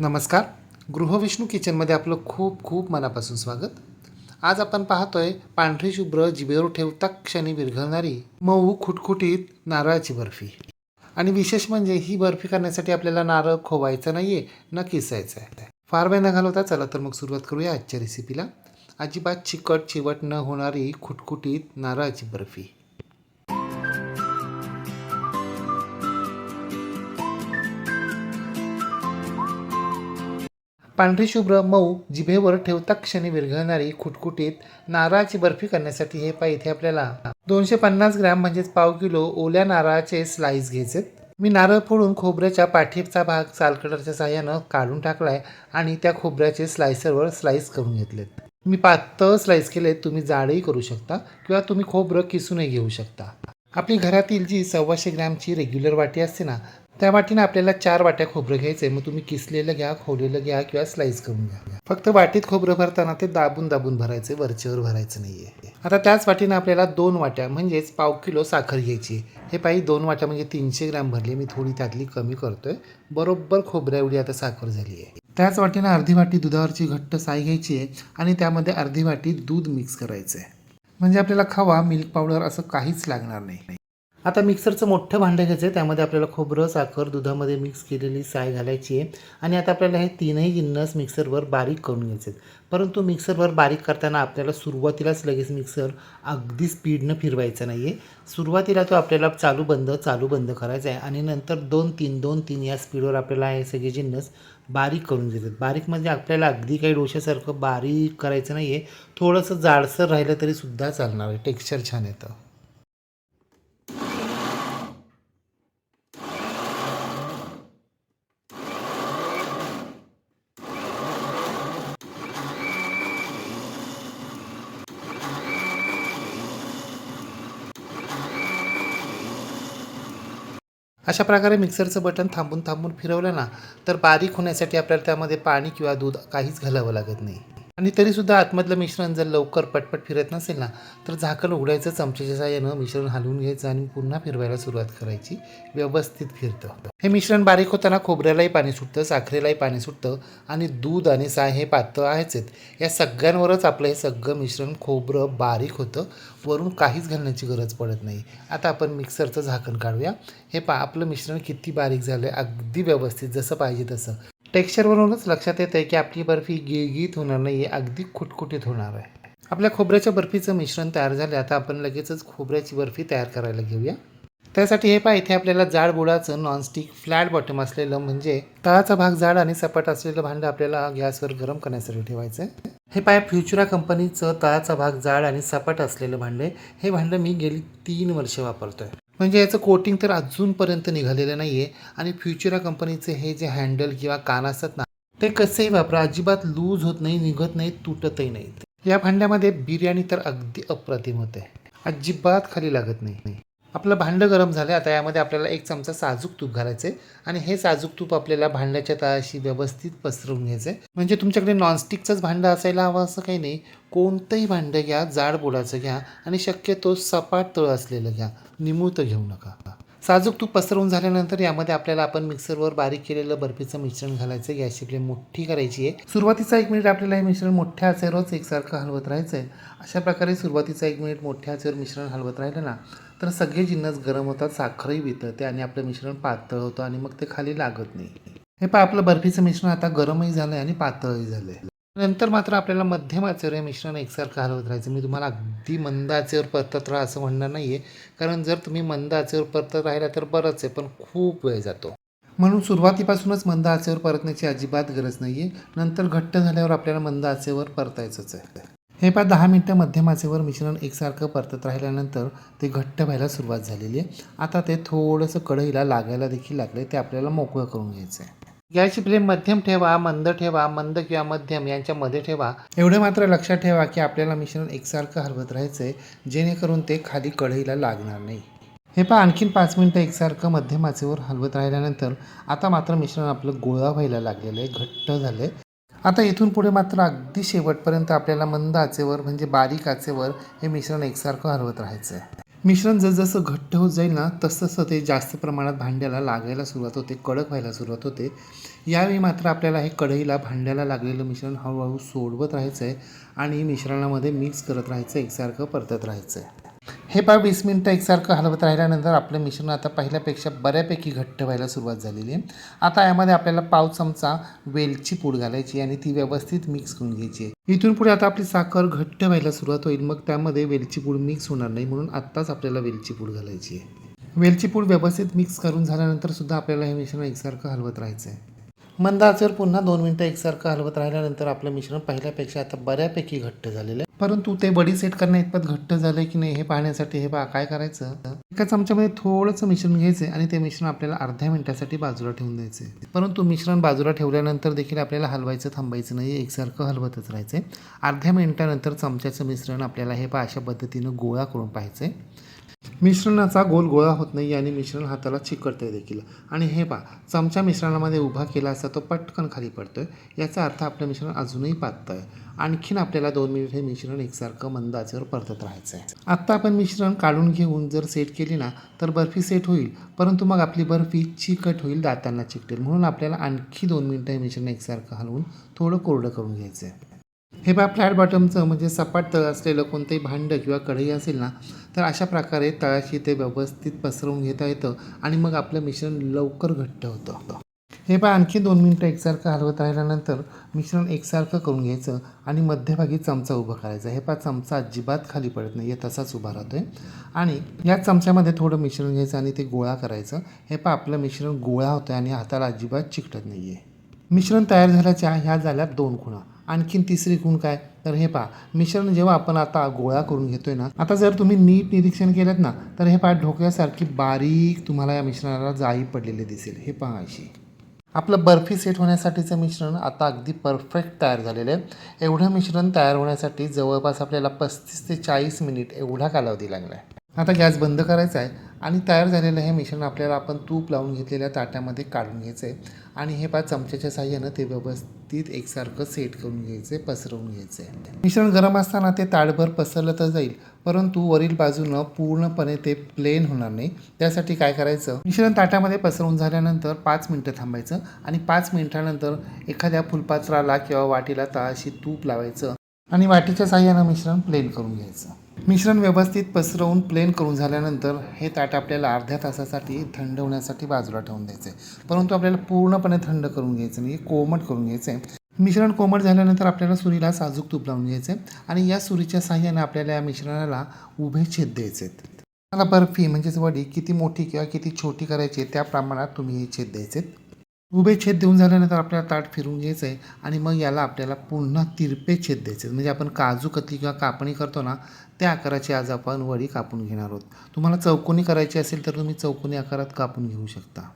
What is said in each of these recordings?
नमस्कार. गृहविष्णू किचनमध्ये आपलं खूप खूप मनापासून स्वागत. आज आपण पाहतोय पांढरी शुभ्र जिभेवर ठेवता क्षणी विरघळणारी मऊ खुटखुटीत नारळाची बर्फी. आणि विशेष म्हणजे ही बर्फी करण्यासाठी आपल्याला नारळ खोवायचं नाही आहे न किसायचं आहे. फार वेळ न घालवता चला तर मग सुरुवात करूया आजच्या रेसिपीला अजिबात चिकट चिवट न होणारी खुटखुटीत नारळाची बर्फी. पांढरी शुभ्र मऊ जिभेवर ठेवता क्षणी विरघळणारी खुटखुटीत नारळाची बर्फी करण्यासाठी हे पाय इथे आपल्याला. दोनशे पन्नास ग्रॅम म्हणजेच पाव किलो ओल्या नारळाचे स्लाइस घ्यायचे. मी नारळ फोडून खोबऱ्याच्या पाठीचा भाग चालकटरच्या साह्यानं काढून टाकलाय आणि त्या खोबऱ्याचे स्लायसरवर स्लाइस करून घेतलेत. मी पातळ स्लाइस केले तुम्ही जाडही करू शकता किंवा तुम्ही खोबरं किसूनही घेऊ शकता. आपली घरातील जी सव्वाशे ग्रॅमची रेग्युलर वाटी असते ना त्या वाटीनं आपल्याला चार वाट्या खोबरं घ्यायचं आहे मग तुम्ही किसलेलं घ्या खोवलेलं घ्या किंवा स्लाइस करून घ्या. फक्त वाटीत खोबरं भरताना ते दाबून दाबून भरायचे वरच्यावर भरायचं नाहीये. आता त्याच वाटीनं आपल्याला दोन वाट्या म्हणजेच पाव किलो साखर घ्यायची हे पायी दोन वाट्या म्हणजे तीनशे ग्रॅम भरले. मी थोडी त्यातली कमी करतोय. बरोबर खोबऱ्या एवढी आता साखर झाली आहे त्याच वाटीनं अर्धी वाटी दुधावरची घट्ट साय घ्यायची आहे आणि त्यामध्ये अर्धी वाटी दूध मिक्स करायचं आहे म्हणजे आपल्याला खवा मिल्क पावडर असं काहीच लागणार नाही. आता मिक्सरचं मोठं भांडं घ्यायचं आहे. त्यामध्ये आपल्याला खोबरं साखर दुधामध्ये मिक्स केलेली साय घालायची आहे. आणि आता आपल्याला हे तीनही जिन्नस मिक्सरवर बारीक करून घ्यायचे आहेत. परंतु मिक्सरवर बारीक करताना आपल्याला सुरुवातीलाच लगेच मिक्सर अगदी स्पीडनं फिरवायचं नाही आहे सुरुवातीला तो आपल्याला चालू बंद चालू बंद करायचा आहे. आणि नंतर दोन तीन दोन तीन या स्पीडवर आपल्याला हे सगळे जिन्नस बारीक करून घेतात. बारीक म्हणजे आपल्याला अगदी काही डोशासारखं बारीक करायचं नाही आहे थोडंसं जाडसर राहिलं तरीसुद्धा चालणार आहे. टेक्स्चर छान येतं. अशा प्रकारे मिक्सरचं बटन थांबून थांबून फिरवलं ना तर बारीक होण्यासाठी आपल्याला त्यामध्ये पाणी किंवा दूध काहीच घालावं लागत नाही. आणि तरीसुद्धा आतमधलं मिश्रण जर लवकर पटपट फिरत नसेल ना तर झाकण उघडायचं चमच्याच्या साह्यानं मिश्रण हलवून घ्यायचं आणि पुन्हा फिरवायला सुरुवात करायची. व्यवस्थित फिरतं. हे मिश्रण बारीक होताना खोबऱ्यालाही पाणी सुटतं साखरेलाही पाणी सुटतं आणि दूध आणि साय हे पातळ आहेच आहेत. या सगळ्यांवरच आपलं हे सगळं मिश्रण खोबरं बारीक होतं. वरून काहीच घालण्याची गरज पडत नाही. आता आपण मिक्सरचं झाकण काढूया. हे पा आपलं मिश्रण किती बारीक झालं आहे अगदी व्यवस्थित जसं पाहिजे तसं. टेक्स्चरवरूनच लक्षात येतं आहे की आपली बर्फी गिळगीत होणार नाही आहे अगदी खुटखुटीत होणार आहे. आपल्या खोबऱ्याच्या बर्फीचं मिश्रण तयार झालं आता आपण लगेचच खोबऱ्याची बर्फी तयार करायला घेऊया. त्यासाठी हे पहा इथे आपल्याला जाड बुडाचं नॉनस्टिक फ्लॅट बॉटम असलेलं म्हणजे तळाचा भाग जाड आणि सपाट असलेलं भांडं आपल्याला गॅसवर गरम करण्यासाठी ठेवायचं आहे हे पाय फ्युचरा कंपनीचं तळाचा भाग जाड आणि सपाट असलेलं भांडे हे भांडं मी गेली तीन वर्ष वापरतोय. म्हणजे याचं कोटिंग तर अजूनपर्यंत निघालेलं नाही आहे आणि फ्युचरा कंपनीचे हे जे हँडल किंवा कान असतात ना ते कसेही वापरा अजिबात लूज होत नाही निघत नाही तुटतही नाहीत या भांड्यामध्ये बिर्याणी तर अगदी अप्रतिम होते. अजिबात खाली लागत नाही. आपलं भांडं गरम झालं आता यामध्ये आपल्याला एक चमचा साजूक तूप घालायचं आहे आणि हे साजूक तूप आपल्याला भांड्याच्या तळाशी व्यवस्थित पसरवून घ्यायचं आहे म्हणजे तुमच्याकडे नॉनस्टिकचंच भांडं असायला हवं असं काही नाही कोणतंही भांडं घ्या जाड बोडाचं घ्या आणि शक्यतो सपाट तळ असलेलं घ्या निमूत घेऊ नका. साजूक तूप पसरवून झाल्यानंतर यामध्ये आपल्याला आपण मिक्सरवर बारीक केलेलं बर्फीचं मिश्रण घालायचं आहे गॅसची फ्लेम मोठी करायची आहे. सुरुवातीचा एक मिनिट आपल्याला हे मिश्रण मोठ्या आचेवरच एकसारखं हलवत राहायचं आहे अशा प्रकारे सुरुवातीचा एक मिनिट मोठ्या आचेवर मिश्रण हलवत राहिलं ना तर सगळे जिन्नस गरम होतात साखरही वितळते आणि आपलं मिश्रण पातळ होतं आणि मग ते खाली लागत नाही. हे पहा आपलं बर्फीचं मिश्रण आता गरमही झालं आहे आणि पातळही झालं आहे नंतर मात्र आपल्याला मध्यम आचेवर हे मिश्रण एकसारखं हलवत राहायचं. मी तुम्हाला अगदी मंद आचेवर परतत राहा असं म्हणणार नाही आहे कारण जर तुम्ही मंद आचेवर परतत राहिला तर बरंच आहे पण खूप वेळ जातो. म्हणून सुरुवातीपासूनच मंद आचेवर परतण्याची अजिबात गरज नाही आहे नंतर घट्ट झाल्यावर आपल्याला मंद आचेवर परतायचंच आहे. हे पा दहा मिनटं मध्यमाचेवर मिश्रण एकसारखं परतत राहिल्यानंतर ते घट्ट व्हायला सुरुवात झालेली आहे. आता ते थोडंसं कढईला लागायला देखील लागले ते आपल्याला मोकळं करून घ्यायचं आहे. गॅसची फ्लेम मध्यम ठेवा मंद ठेवा मंद किंवा मध्यम यांच्यामध्ये ठेवा. एवढं मात्र लक्षात ठेवा की आपल्याला मिश्रण एकसारखं हलवत राहायचं आहे जेणेकरून ते खाली कढईला लागणार नाही. हे पहा आणखीन पाच मिनटं एकसारखं मध्यम आचेवर हलवत राहिल्यानंतर आता मात्र मिश्रण आपलं गोळा व्हायला लागलेलं आहे घट्ट झालं आहे आता इथून पुढे मात्र अगदी शेवटपर्यंत आपल्याला मंद आचेवर म्हणजे बारीक आचेवर हे मिश्रण एकसारखं हरवत राहायचं आहे मिश्रण जसजसं घट्ट होत जाईल ना तसतसं ते जास्त प्रमाणात भांड्याला लागायला सुरुवात होते कडक व्हायला सुरुवात होते. यावेळी मात्र आपल्याला हे कढईला भांड्याला लागलेलं मिश्रण हळूहळू सोडवत राहायचं आहे आणि मिश्रणामध्ये मिक्स करत राहायचं एकसारखं परतत राहायचं आहे हे पहा वीस मिनटं एकसारखं हलवत राहिल्यानंतर आपलं मिश्रण आता पहिल्यापेक्षा बऱ्यापैकी घट्ट व्हायला सुरुवात झालेली आहे. आता यामध्ये आपल्याला पाव चमचा वेलची पूड घालायची आणि ती व्यवस्थित मिक्स करून घ्यायची आहे. इथून पुढे आता आपली साखर घट्ट व्हायला सुरुवात होईल. मग त्यामध्ये वेलची पूड मिक्स होणार नाही म्हणून आत्ताच आपल्याला वेलची पूड घालायची आहे. वेलची पूड व्यवस्थित मिक्स करून झाल्यानंतर सुद्धा आपल्याला हे मिश्रण एकसारखं हलवत राहायचं आहे. मंद आचेवर पुन्हा दोन मिनटं एकसारखं हलवत राहिल्यानंतर आपलं मिश्रण पहिल्यापेक्षा आता बऱ्यापैकी घट्ट झालेलं आहे. परंतु ते बडी सेट करण्या इतपत घट्ट झालं की नाही हे पाहण्यासाठी हे पहा काय करायचं? एका चमच्यामध्ये थोडंसं मिश्रण घ्यायचं आणि ते मिश्रण आपल्याला अर्ध्या मिनिटासाठी बाजूला ठेवून द्यायचं परंतु मिश्रण बाजूला ठेवल्यानंतर देखील आपल्याला हलवायचं थांबायचं नाही एकसारखं हलवतच राहायचं अर्ध्या मिनिटानंतर चमच्याचं मिश्रण आपल्याला हे पहा अशा पद्धतीनं गोळा करून पाहायचं मिश्रणाचा गोल गोळा होत नाही आणि मिश्रण हाताला चिकटतंय देखील. आणि हे पहा चमचा मिश्रणामध्ये उभा केला असता तो पटकन खाली पडतोय. याचा अर्थ आपलं मिश्रण अजूनही पातळ आहे. आणखीन आपल्याला दोन मिनिट हे मिश्रण एकसारखं मंद आचेवर परतत राहायचं आहे आत्ता आपण मिश्रण काढून घेऊन जर सेट केली ना तर बर्फी सेट होईल. परंतु मग आपली बर्फी चिकट होईल दातांना चिकटेल. म्हणून आपल्याला आणखी दोन मिनिटं हे मिश्रण एकसारखं हलवून थोडं कोरडं करून घ्यायचं आहे हे बा फ्लॅट बॉटमचं म्हणजे सपाट तळ असलेलं कोणतंही भांडं किंवा कढई असेल ना तर अशा प्रकारे तळाशी ते व्यवस्थित पसरवून घेता येतं आणि मग आपलं मिश्रण लवकर घट्ट होतं. हे पहा आणखी दोन मिनटं एकसारखं हलवत राहिल्यानंतर मिश्रण एकसारखं करून घ्यायचं आणि मध्यभागी चमचा उभा करायचा. हे पहा चमचा अजिबात खाली पडत नाही आहे तसाच उभा राहतो आहे आणि या चमच्यामध्ये थोडं मिश्रण घ्यायचं आणि ते गोळा करायचं. हे पहा आपलं मिश्रण गोळा होतं आणि हाताला अजिबात चिकटत नाही आहे मिश्रण तयार झाल्याच्या ह्या झाल्या दोन खुणा. आणखीन तिसरी खूण काय? तर हे पहा मिश्रण जेव्हा आपण आता गोळा करून घेतोय ना आता जर तुम्ही नीट निरीक्षण केलं ना तर हे पहा ढोक्यासारखी बारीक तुम्हाला या मिश्रणाला जाळी पडलेली दिसेल. हे पहा अशी. आपलं बर्फी सेट होण्यासाठीचं मिश्रण आता अगदी परफेक्ट तयार झालेलं आहे. एवढं मिश्रण तयार होण्यासाठी जवळपास आपल्याला पस्तीस ते चाळीस मिनिट एवढा कालावधी लागला आहे आता गॅस बंद करायचा आहे आणि तयार झालेलं हे मिश्रण आपल्याला आपण तूप लावून घेतलेल्या ताट्यामध्ये काढून घ्यायचं आहे आणि हे पाच चमच्याच्या साह्यानं ते व्यवस्थित एकसारखं सेट करून घ्यायचं आहे पसरवून घ्यायचं आहे मिश्रण गरम असताना ते ताटभर पसरलं तर जाईल परंतु वरील बाजूनं पूर्णपणे ते प्लेन होणार नाही. त्यासाठी काय करायचं? मिश्रण ताटामध्ये पसरवून झाल्यानंतर पाच मिनटं थांबायचं आणि पाच मिनिटानंतर एखाद्या फुलपात्राला किंवा वाटीला तळाशी तूप लावायचं आणि वाटीच्या साह्यानं मिश्रण प्लेन करून घ्यायचं. मिश्रण व्यवस्थित पसरवून प्लेन करून झाल्यानंतर हे ताट आपल्याला अर्ध्या तासासाठी थंड होण्यासाठी बाजूला ठेवून द्यायचं. आहे परंतु आपल्याला पूर्णपणे थंड करून घ्यायचं म्हणजे कोमट करून घ्यायचं. आहे मिश्रण कोमट झाल्यानंतर आपल्याला सुरीला साजूक तूप लावून घ्यायचं आहे आणि या सुरीच्या साह्याने आपल्याला या मिश्रणाला उभे छेद द्यायचे. आहेत मला बर्फी म्हणजेच वडी किती मोठी किंवा किती छोटी करायची आहे त्या प्रमाणात तुम्ही हे छेद द्यायचे. आहेत उभे छेद देऊन झाल्यानंतर आपल्याला ताट फिरून घ्यायचं आहे आणि मग याला आपल्याला पुन्हा तिरपे छेद द्यायचे म्हणजे आपण काजू कतली किंवा कापणी करतो ना त्या आकाराची आज आपण वडी कापून घेणार आहोत. तुम्हाला चौकोनी करायची असेल तर तुम्ही चौकोनी आकारात कापून घेऊ शकता.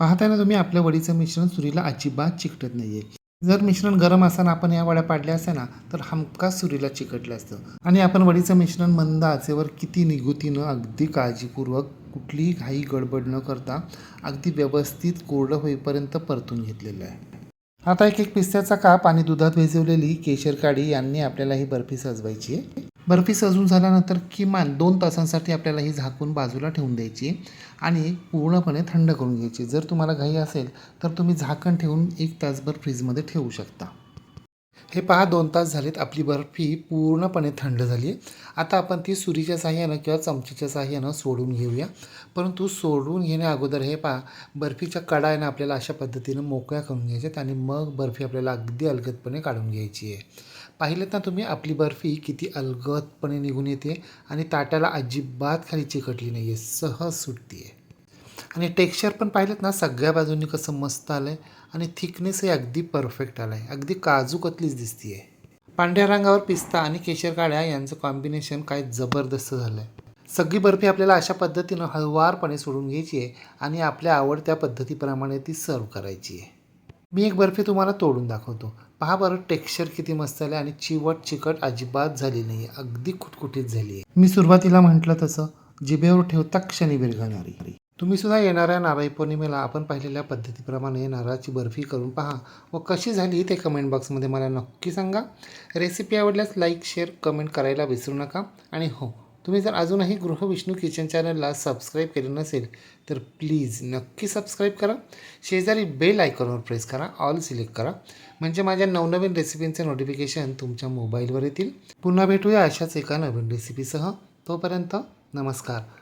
पाहताना तुम्ही आपल्या वडीचं मिश्रण सुरीला अजिबात चिकटत नाही आहे जर मिश्रण गरम असताना आपण या वड्या पाडल्या असत्या ना तर हमखास सुरीला चिकटलं असतं. आणि आपण वडीचं मिश्रण मंद आचेवर किती निगुतीनं अगदी काळजीपूर्वक कुठलीही घाई गडबड न करता अगदी व्यवस्थित कोरडं होईपर्यंत परतून घेतलेलं आहे. आता एक एक पिस्त्याचा काप आणि दुधात भिजवलेली केशर काडी यांनी आपल्याला ही बर्फी सजवायची आहे. बर्फी सजून झाल्यानंतर किमान दोन तासांसाठी आपल्याला ही झाकून बाजूला ठेवून द्यायची आहे आणि पूर्णपणे थंड करून घ्यायची. जर तुम्हाला घाई असेल तर तुम्ही झाकण ठेवून एक तासभर फ्रीजमध्ये ठेवू शकता. हे पहा दोन तास झालेत. आपली बर्फी पूर्णपणे थंड झाली आहे. आता आपण ती सुरीच्या साह्यानं किंवा चमचीच्या साह्यानं सोडून घेऊया. परंतु सोडून घेण्या अगोदर हे पहा बर्फीच्या कडा आहे आपल्याला अशा पद्धतीनं मोकळ्या करून घ्यायच्यात आणि मग बर्फी आपल्याला अगदी अलगदपणे काढून घ्यायची आहे. पाहिलं ना तुम्ही आपली बर्फी किती अलगदपणे निघून येते आणि ताटाला अजिबात खाली चिकटली नाही आहे सहज सुटते आहे आणि टेक्स्चर पण पाहिलं ना सगळ्या बाजूंनी कसं मस्त आलं आहे आणि थिकनेस हे अगदी परफेक्ट आलं आहे अगदी काजू कतलीच दिसते आहे पांढऱ्या रंगावर पिस्ता आणि केशर काड्या यांचं कॉम्बिनेशन काय जबरदस्त झालं आहे सगळी बर्फी आपल्याला अशा पद्धतीनं हळवारपणे सोडून घ्यायची आहे आणि आपल्या आवडत्या पद्धतीप्रमाणे ती सर्व करायची आहे मी एक बर्फी तुम्हाला तोडून दाखवतो. पहा बरं टेक्स्चर किती मस्त आलं आणि चिवट चिकट अजिबात झाली नाही आहे अगदी खुटखुटीत झाली आहे मी सुरुवातीला म्हटलं तसं जिभेवर ठेवता क्षणी विरघळणारी. तुम्ही सुद्धा येणाऱ्या नारळी पौर्णिमेला आपण पाहिलेल्या पद्धतीप्रमाणे नारळाची बर्फी करून पहा व कशी झाली ते कमेंट बॉक्समध्ये मला नक्की सांगा. रेसिपी आवडल्यास लाईक शेअर कमेंट करायला विसरू नका. आणि हो तुम्ही जर अजूनही गृहविष्णू किचन चॅनलला सबस्क्राईब केले नसेल तर प्लीज नक्की सबस्क्राईब करा. शेजारी बेल आयकॉनवर प्रेस करा ऑल सिलेक्ट करा. म्हणजे माझ्या नवनवीन रेसिपींचे नोटिफिकेशन तुमच्या मोबाईलवर येतील. पुन्हा भेटूया अशाच एका नवीन रेसिपीसह तोपर्यंत नमस्कार.